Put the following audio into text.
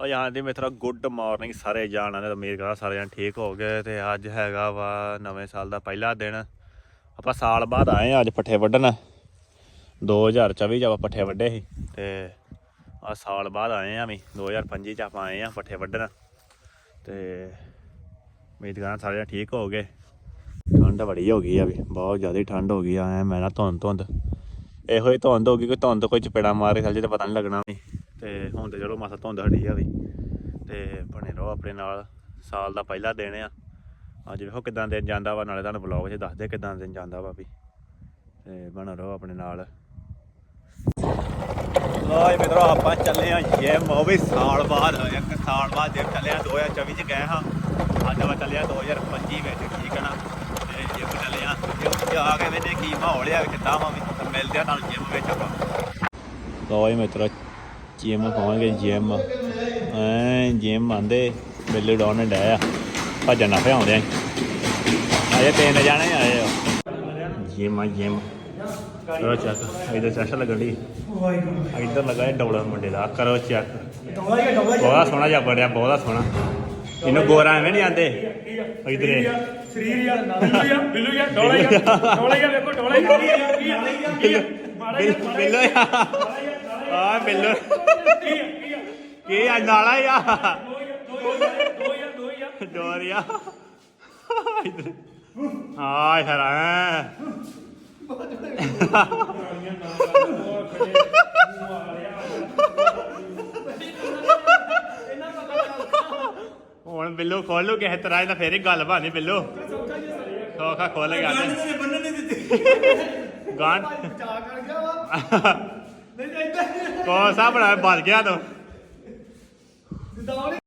ਉਹ ਯਾਰ ਦੀ ਮਿੱਤਰੋ ਗੁੱਡ ਮਾਰਨਿੰਗ ਸਾਰੇ ਜਾਣਾਂ ਨੇ ਉਮੀਦ ਕਰਾਂ ਸਾਰੇ ਜਾਣ ਠੀਕ ਹੋ ਗਏ ਤੇ ਅੱਜ ਹੈਗਾ ਵਾ ਨਵੇਂ ਸਾਲ ਦਾ ਪਹਿਲਾ ਦਿਨ। ਆਪਾਂ ਸਾਲ ਬਾਅਦ ਆਏ ਆ ਅੱਜ ਪੱਠੇ ਵੱਢਣ। 2024 ਚ ਆਪਾਂ ਪੱਠੇ ਵੱਢੇ ਸੀ ਤੇ ਆ ਸਾਲ ਬਾਅਦ ਆਏ ਆ ਵੀ 2025 ਚ ਆਪਾਂ ਆਏ ਆ ਪੱਠੇ ਵੱਢਣ। ਤੇ ਉਮੀਦ ਕਰਾਂ ਸਾਰੇ ਜਣ ਠੀਕ ਹੋ ਗਏ। ਠੰਡ ਬੜੀ ਹੋ ਗਈ ਆ ਵੀ, ਬਹੁਤ ਜ਼ਿਆਦਾ ਠੰਡ ਹੋ ਗਈ ਆ ਮੈਂ ਨਾ ਧੁੰਦ ਧੁੰਦ ਇਹੋ ਹੀ ਧੁੰਦ ਹੋ ਗਈ, ਕੋਈ ਧੁੰਦ ਕੋਈ ਚਪੇੜਾ ਮਾਰ ਕੇ ਚੱਲ ਜੇ ਤਾਂ ਪਤਾ ਨਹੀਂ ਲੱਗਣਾ ਵੀ। ਤੇ ਹੁਣ ਤੇ ਚਲੋ ਮਾਸਾ ਧੁੰਦ ਹਟੀ ਆ ਵੀ। ਤੇ ਬਣੇ ਰਹੋ ਆਪਣੇ ਨਾਲ, ਸਾਲ ਦਾ ਪਹਿਲਾ ਦਿਨ ਆ। ਅੱਜ ਵੇਖੋ ਕਿਦਾਂ ਦਿਨ ਜਾਂਦਾ ਵਾ, ਨਾਲੇ ਤੁਹਾਨੂੰ ਵਲੌਗ 'ਚ ਦੱਸਦੇ ਕਿਦਾਂ ਦਿਨ ਜਾਂਦਾ ਵਾ ਵੀ। ਤੇ ਬਣਾ ਰਹੋ ਆਪਣੇ ਨਾਲ। ਲੋਏ ਮਿੱਤਰੋ, ਆਪਾਂ ਚੱਲੇ ਆ ਜਿਮ ਉਹ ਵੀ ਸਾਲ ਬਾਅਦ, ਇੱਕ ਸਾਲ ਬਾਅਦ ਜਿਮ ਚੱਲੇ ਆ 2024 ਚ ਗਏ ਹਾਂ। ਅੱਜ ਆਪਾਂ ਚੱਲੇ ਆ 2025 ਵਿੱਚ, ਠੀਕ ਹੈ ਨਾ? ਤੇ ਜਿਮ ਚੱਲੇ ਆ ਜਿਮ ਜਾ ਕੇ ਵੇਨੇ ਕੀ ਮਾਹੌਲ ਆ ਕਿੱਦਾਂ ਵਾ ਵੀ ਮਿਲਦੇ ਆ ਤੁਹਾਨੂੰ ਜਿਮ ਵਿੱਚ ਆਪਾਂ। ਲੋਏ ਮਿੱਤਰੋ ਜਿਮ ਗਏ ਜਿਮ ਐ ਜਿਮ ਆਂਦੇ ਬਿੱਲੇ ਡਾਉਣ ਡੇ ਆ। ਭੱਜਣ ਨਾ ਪਿਆਉਂਦੇ ਆ ਅਜੇ ਤਿੰਨ ਜਾਣੇ ਆਏ ਆ। ਜਿਮ ਆ ਜਿਮ ਕਰੋ ਚੈੱਕ ਇਹਦੇ ਚੈੱਕ ਲੱਗਣ ਦੀ ਇੱਧਰ ਲੱਗਾ ਇਹ ਡੌਲਾ ਮੁੰਡੇ ਦਾ। ਕਰੋ ਚੈੱਕ ਬਹੁਤ ਸੋਹਣਾ ਜਿਹਾ ਬੜਿਆ ਬਹੁਤ ਸੋਹਣਾ। ਇਹਨੂੰ ਗੋਰਾ ਐਵੇਂ ਨਹੀਂ ਆਂਦੇ। ਇਧਰੇ। ਸਰੀਰ ਯਾਰ ਬਿੱਲੂ ਯਾਰ ਬਿੱਲੂ ਯਾਰ ਡੋਲਾ ਯਾਰ ਡੋਲਾ ਯਾਰ ਵੇਖੋ ਡੋਲਾ ਯਾਰ ਮਾੜਾ ਯਾਰ ਬਿੱਲੋ ਆ ਬਿੱਲੋ ਕੀ ਆ ਆ ਆ? ਨਾਲਾ ਆ ਦੋ ਯਾਰ ਦੋ ਯਾਰ ਦੋ ਯਾਰ ਡੋਰੀਆ ਹਾਏ ਹਰਾਂ। ਹੁਣ ਬਿੱਲੋ ਖੋਲੋ ਕਿਸੇ ਤਰ੍ਹਾਂ ਇਹਦਾ ਫੇਰ ਹੀ ਗੱਲ ਬਾਨੀ ਬਿੱਲੋ। ਸੌਖਾ ਖੋਲ ਗਿਆ। ਨੇ ਬੰਨਣ ਨਹੀਂ ਦਿੱਤੀ। ਗਾਂ ਚਾ ਕਰ ਗਿਆ ਵਾ। ਨਹੀਂ ਤਾਂ ਇੱਦਾਂ ਕੋਸਾ ਗਿਆ ਤੋ।